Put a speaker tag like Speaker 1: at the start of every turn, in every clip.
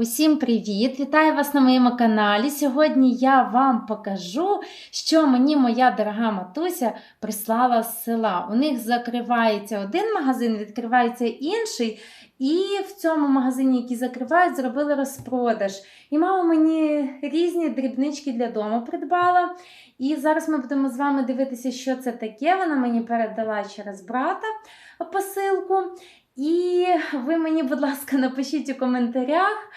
Speaker 1: Усім привіт! Вітаю вас на моєму каналі. Сьогодні я вам покажу, що мені моя дорога матуся прислала з села. У них закривається один магазин, відкривається інший. І в цьому магазині, який закривають, зробили розпродаж. І мама мені різні дрібнички для дому придбала. І зараз ми будемо з вами дивитися, що це таке. Вона мені передала через брата посилку. І ви мені, будь ласка, напишіть у коментарях,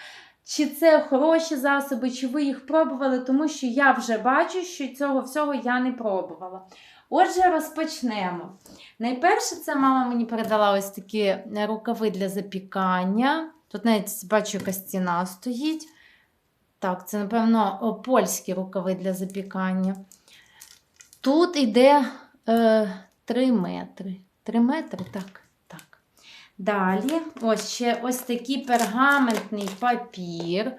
Speaker 1: чи це хороші засоби, чи ви їх пробували, тому що я вже бачу, що цього всього я не пробувала. Отже, розпочнемо. Найперше, це мама мені передала ось такі рукави для запікання. Тут навіть бачу, яка стіна стоїть. Так, це, напевно, польські рукави для запікання. Тут йде е, 3 метри. 3 метри, так. Далі, ось ще ось такий пергаментний папір.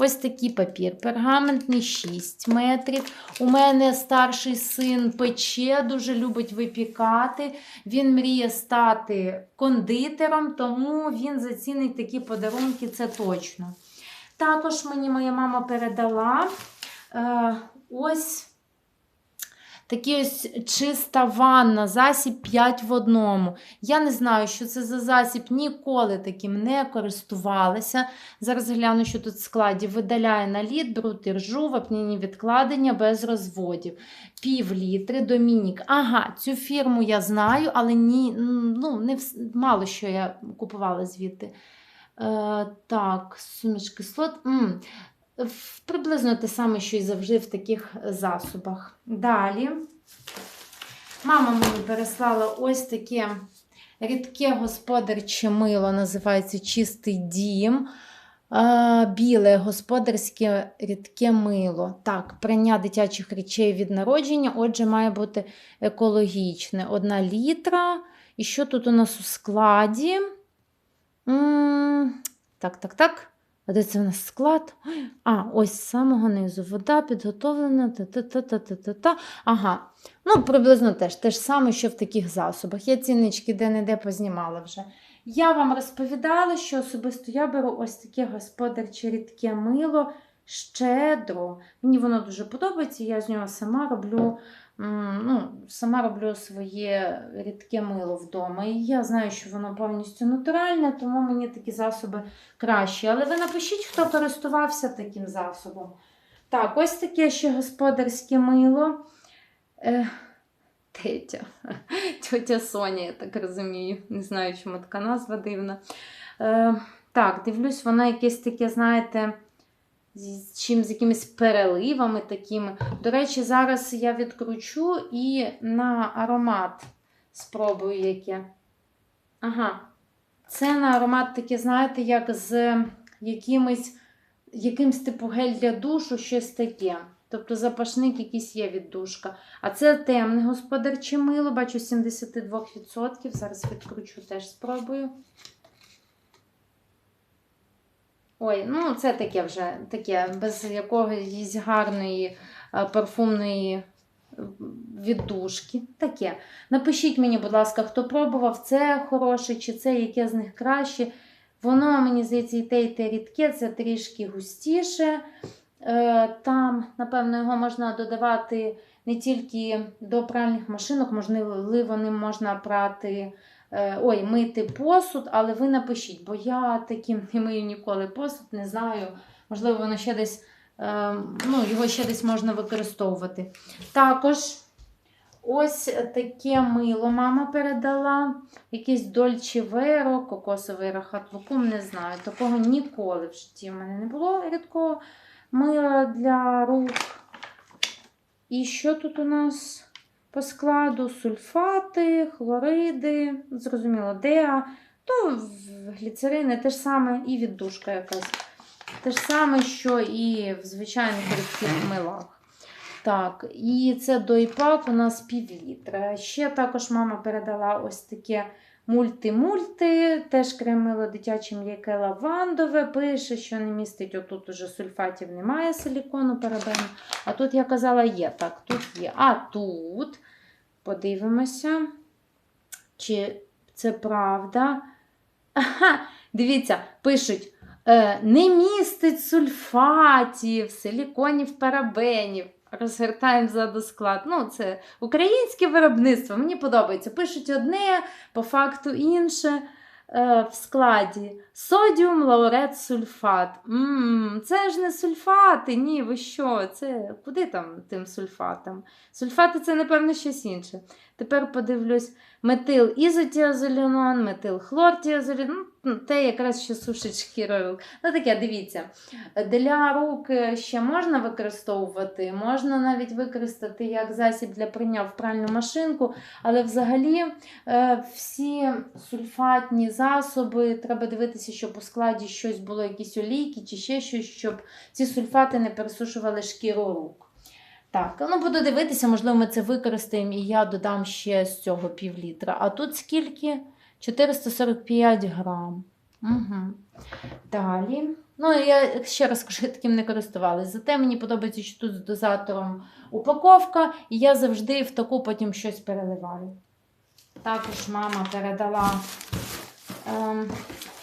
Speaker 1: Ось такий папір пергаментний 6 метрів. У мене старший син пече, дуже любить випікати. Він мріє стати кондитером, тому він зацінить такі подарунки, це точно. Також мені моя мама передала е, ось такий ось чиста ванна, засіб 5 в одному. Я не знаю, що це за засіб, ніколи таким не користувалася. Зараз гляну, що тут в складі видаляє наліт, бруд і ржу, вапняні відкладення без розводів. Пів літри, домінік. Ага, цю фірму я знаю, але ні, ну, не мало що я купувала звідти. Е, так, суміш кислот. М. В- Приблизно те саме, що і завжди в таких засобах. Далі. Мама мені переслала ось таке рідке господарче мило, називається Чистий дім. Біле господарське рідке мило. Так, прання дитячих речей від народження, отже, має бути екологічне. Одна літра. І що тут у нас у складі? Так, так, так. А де це в нас склад? А, ось з самого низу. Вода підготовлена. Та-та-та-та-та-та. Ага. Ну, приблизно теж те ж саме, що в таких засобах. Я ціннички де-не-де познімала вже. Я вам розповідала, що особисто я беру ось таке господарче рідке мило щедро. Мені воно дуже подобається, я з нього сама роблю. Ну, сама роблю своє рідке мило вдома. І я знаю, що воно повністю натуральне, тому мені такі засоби кращі. Але ви напишіть, хто користувався таким засобом. Так, ось таке ще господарське мило. Е, тетя. Тетя Соня, я так розумію. Не знаю, чому така назва дивна. Е, так, дивлюсь, воно якесь таке, знаєте, з чим з якимись переливами такими. До речі, зараз я відкручу і на аромат спробую яке. Ага. Це на аромат таке, знаєте, як з якимось, якимсь типу гель для душу, щось таке. Тобто запашник якийсь є від душка. А це темне господарче мило, бачу 72%. Зараз відкручу, теж спробую. Ой, ну це таке вже таке, без якоїсь гарної е, парфумної е, віддушки. Таке. Напишіть мені, будь ласка, хто пробував, це хороше, чи це яке з них краще. Воно, мені здається, і те, і те рідке, це трішки густіше. Е, Там, напевно, його можна додавати не тільки до пральних машинок, можливо, ним можна прати. Е, Ой, мити посуд, але ви напишіть, бо я таким не мию ніколи посуд, не знаю. Можливо, воно ще десь, е, ну, його ще десь можна використовувати. Також ось таке мило мама передала. Якийсь Дольче Веро, кокосовий рахат лукум, не знаю. Такого ніколи в житті в мене не було рідкого мила для рук. І що тут у нас по складу? Сульфати, хлориди, зрозуміло, деа, то гліцерини те ж саме і віддушка якась. Те ж саме, що і в звичайних рідких милах. Так, і це до іпак у нас пів літра. Ще також мама передала ось таке мульти-мульти, теж кремило дитяче м'яке лавандове. Пише, що не містить, отут уже сульфатів немає силікону, парабену. А тут я казала, є. Так, тут є. А тут подивимося, чи це правда. Ага, дивіться, пишуть. е, не містить сульфатів, силіконів, парабенів. Розгортаємо ззаду склад. Ну, це українське виробництво. Мені подобається. Пишуть одне, по факту інше. Е, в складі содіум, лаурет, сульфат. м це ж не сульфати, ні, ви що? Це куди там тим сульфатом? Сульфати це, напевно, щось інше. Тепер подивлюсь: метил ізотіазолінон, метил хлортіазолінон. Ну, те якраз ще сушить шкіру рук. Ну таке, дивіться. Для рук е, ще можна використовувати, можна навіть використати як засіб для прання в пральну машинку, але взагалі е, всі сульфатні засоби треба дивитися, щоб у складі щось було, якісь олійки чи ще щось, щоб ці сульфати не пересушували шкіру рук. Так, ну буду дивитися, можливо, ми це використаємо і я додам ще з цього пів літра. А тут скільки? 445 грам. Угу. Далі. Ну, я ще раз кажу, я таким не користувалась. Зате мені подобається, що тут з дозатором упаковка, і я завжди в таку потім щось переливаю. Також мама передала ем,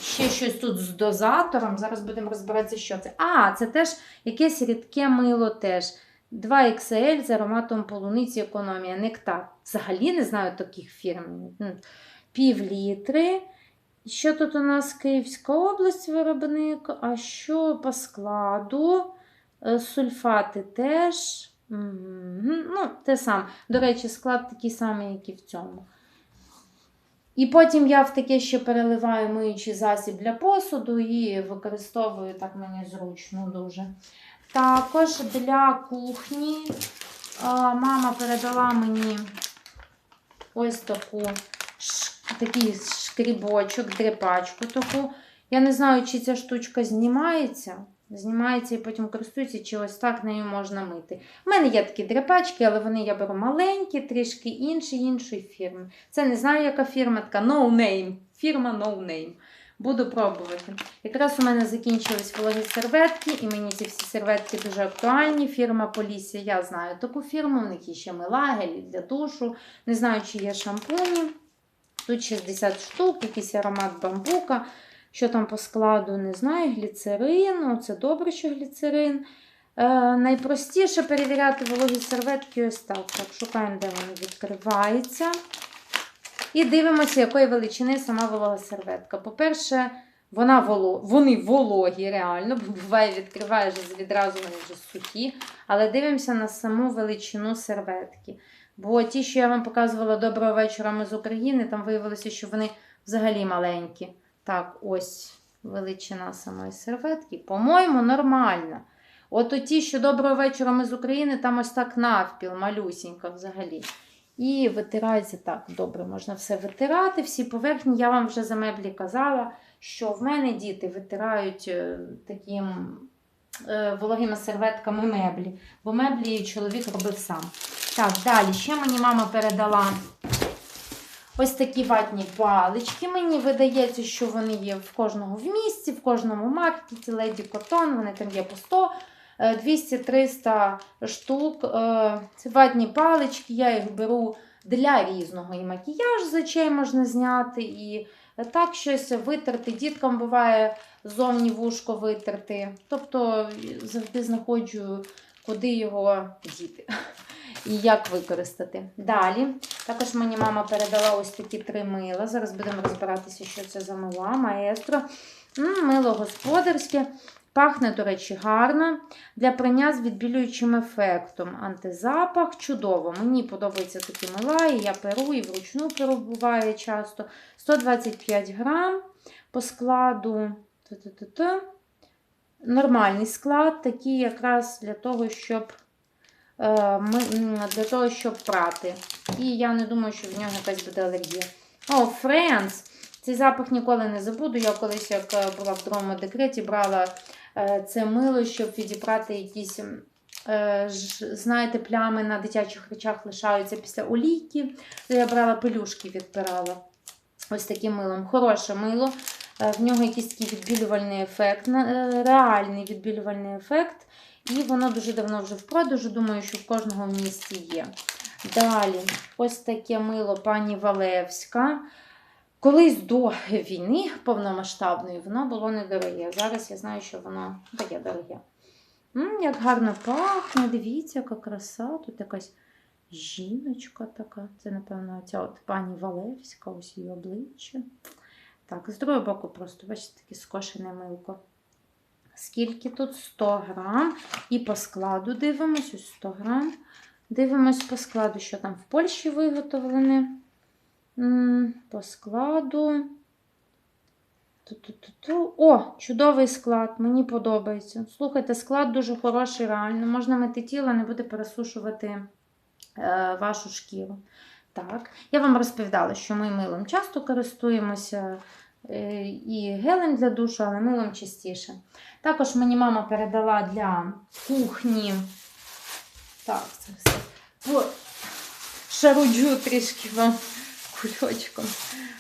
Speaker 1: ще щось тут з дозатором. Зараз будемо розбиратися, що це. А, це теж якесь рідке мило теж. 2XL з ароматом полуниці економія. Нектар. Взагалі не знаю таких фірм. Пів літри. Що тут у нас Київська область виробник? А що по складу? Е, Сульфати теж. Ну, те саме. До речі, склад такий самий, як і в цьому. І потім я в таке ще переливаю миючий засіб для посуду і використовую так мені зручно дуже. Також для кухні мама передала мені ось таку, такий шкрібочок, дрипачку таку. Я не знаю, чи ця штучка знімається. Знімається і потім користується, чи ось так нею можна мити. У мене є такі дрипачки, але вони я беру маленькі, трішки інші, іншої фірми. Це не знаю, яка фірма, така no name. Фірма no name. Буду пробувати. Якраз у мене закінчились вологі серветки, і мені ці всі серветки дуже актуальні. Фірма Полісся, я знаю таку фірму, в них є ще мила, для душу. Не знаю, чи є шампуні. Тут 60 штук, якийсь аромат бамбука. Що там по складу, не знаю. Гліцерин. Ну, це добре, що гліцерин. Е, найпростіше перевіряти вологі серветки ось так. Так, шукаємо, де вони відкриваються. І дивимося, якої величини сама волога серветка. По-перше, вона воло... вони вологі, реально, бо буває, відкриваєш відразу вони вже сухі. Але дивимося на саму величину серветки. Бо ті, що я вам показувала доброго вечора ми з України, там виявилося, що вони взагалі маленькі. Так, ось величина самої серветки. По-моєму, нормальна. От ті, що доброго вечора ми з України, там ось так навпіл, малюсінька взагалі. І витирається так. Добре, можна все витирати, всі поверхні. Я вам вже за меблі казала, що в мене діти витирають е, таким е, вологими серветками меблі, бо меблі чоловік робив сам. Так, далі ще мені мама передала ось такі ватні палички. Мені видається, що вони є в кожного в місці, в кожному маркеті, леді котон, вони там є по 100. 200-300 штук. Е, ватні палички, я їх беру для різного. І макіяж з очей можна зняти, і так щось витерти. Діткам буває зовні вушко витерти. Тобто завжди знаходжу, куди його діти. І як використати. Далі. Також мені мама передала ось такі три мила. Зараз будемо розбиратися, що це за мила. Маестро. Мило господарське. Пахне, до речі, гарно. Для прання з відбілюючим ефектом. Антизапах чудово. Мені подобаються такі мила, і я перу, і вручну перу буває часто. 125 грам по складу. Нормальний склад, такий якраз для того, щоб е, для того, щоб прати. І я не думаю, що в нього якась буде алергія. О, Френс! Цей запах ніколи не забуду. Я колись, як е, була в другому декреті, брала це мило, щоб відібрати якісь, е, знаєте, плями на дитячих речах лишаються після олійки. Я брала пелюшки, відбирала ось таким милом. Хороше мило. Е, В нього якийсь такий відбілювальний ефект, е, реальний відбілювальний ефект. І воно дуже давно вже в продажу. Думаю, що в кожного в місті є. Далі, ось таке мило пані Валевська. Колись до війни повномасштабної воно було недороге. Зараз я знаю, що воно таке дороге. М, як гарно пахне, дивіться, яка краса. Тут якась жіночка така. Це, напевно, ця от пані Валевська, ось її обличчя. Так, з другого боку просто, бачите, таке скошене милко. Скільки тут? 100 грам. І по складу дивимось, ось 100 грам. Дивимось по складу, що там в Польщі виготовлене. По складу. Ту-ту-ту-ту. О, чудовий склад, мені подобається. Слухайте, склад дуже хороший, реально. Можна мити тіло, не буде пересушувати е, вашу шкіру. Так, я вам розповідала, що ми милом часто користуємося е, і гелем для душу, але милом частіше. Також мені мама передала для кухні. Так, це все. Шаруджу трішки вам кульочком.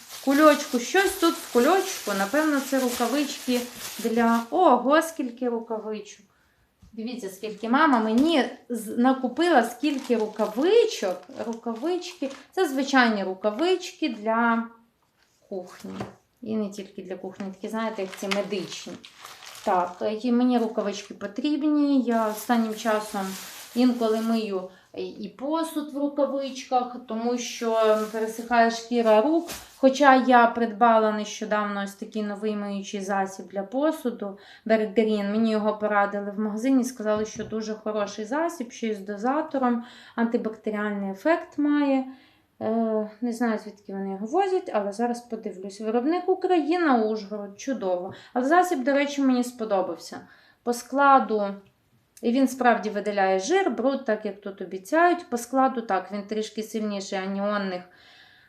Speaker 1: В кульочку, щось тут в кульочку. Напевно, це рукавички для. Ого, скільки рукавичок. Дивіться, скільки мама мені накупила скільки рукавичок. Рукавички. Це звичайні рукавички для кухні. І не тільки для кухні, такі, знаєте, як ці медичні. Так, мені рукавички потрібні. Я останнім часом інколи мию і посуд в рукавичках, тому що пересихає шкіра рук. Хоча я придбала нещодавно ось такий новий миючий засіб для посуду Бергерін. Мені його порадили в магазині, сказали, що дуже хороший засіб, ще й з дозатором, антибактеріальний ефект має. Е, не знаю, звідки вони його возять, але зараз подивлюсь. Виробник Україна, Ужгород, чудово. Але засіб, до речі, мені сподобався. По складу, і він справді видаляє жир, бруд, так як тут обіцяють. По складу, так, він трішки сильніший аніонних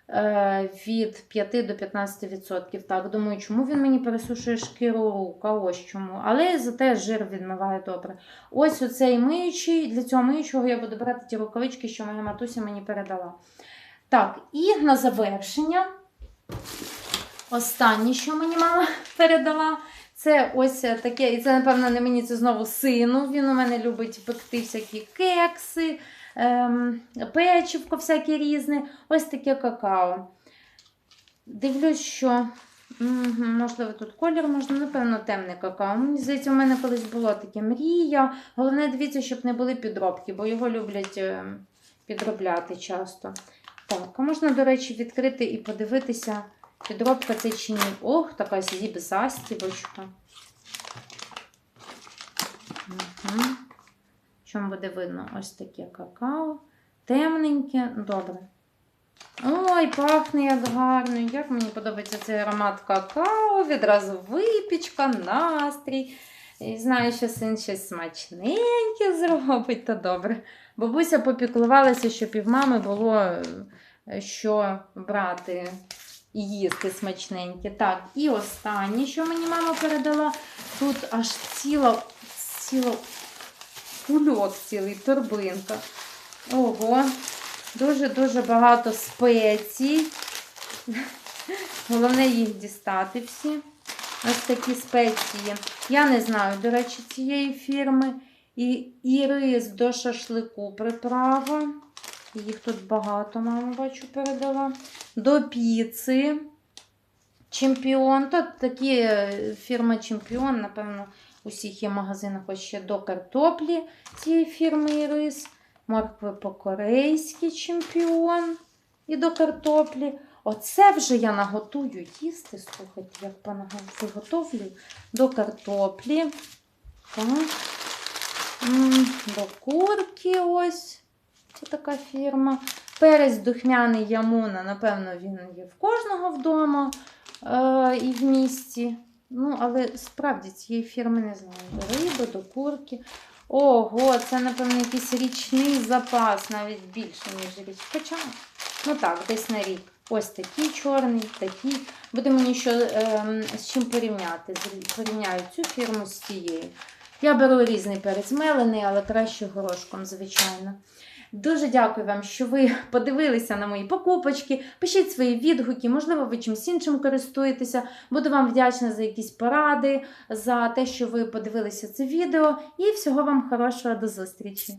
Speaker 1: е, від 5 до 15%. Так, думаю, чому він мені пересушує шкіру рук, ось чому. Але зате жир відмиває добре. Ось оцей миючий, для цього миючого я буду брати ті рукавички, що моя матуся мені передала. Так, і на завершення, останнє, що мені мама передала, це ось таке, і це, напевно, не мені, це знову сину. Він у мене любить пекти всякі кекси, ем, печивко всяке різне. Ось таке какао. Дивлюсь, що. Мгм, Можливо, тут колір можна, напевно, темне какао. Мені здається, у мене колись було таке мрія. Головне, дивіться, щоб не були підробки, бо його люблять е, підробляти часто. Так, можна, до речі, відкрити і подивитися, підробка це чи. Ох, така зіб-застібочка. Угу. Чому буде видно ось таке какао. Темненьке, добре. Ой, пахне як гарно. Як мені подобається цей аромат какао, відразу випічка, настрій. І знаю, що син щось смачненьке зробить, то добре. Бабуся попіклувалася, щоб і в мами було е, що брати їсти смачненьке. Так, і останнє, що мені мама передала, тут аж ціла, ціла кульок цілий, торбинка. Ого, дуже-дуже багато спецій. Головне їх дістати всі. Ось такі спеції. Я не знаю, до речі, цієї фірми. І, і рис до шашлику приправа. Їх тут багато, мама, бачу, передала. До піци. Чемпіон. Тут такі е, фірма Чемпіон, напевно, у всіх є магазинах ось ще до картоплі цієї фірми і рис. Моркви по-корейськи чемпіон. І до картоплі. Оце вже я наготую їсти. Слухайте, як виготовлю до картоплі. Так. До курки ось. Це така фірма. Перець духмяний ямуна, напевно, він є в кожного вдома е, і в місті. Ну, але справді цієї фірми не знаю. До риби, до курки. Ого, це, напевно, якийсь річний запас, навіть більше, ніж річ. Хоча, ну так, десь на рік. Ось такий чорний, такий. Буде мені що ем, з чим порівняти. Порівняю цю фірму з цією. Я беру різний перець мелений, але краще горошком, звичайно. Дуже дякую вам, що ви подивилися на мої покупочки. Пишіть свої відгуки, можливо, ви чимось іншим користуєтеся. Буду вам вдячна за якісь поради, за те, що ви подивилися це відео. І всього вам хорошого до зустрічі!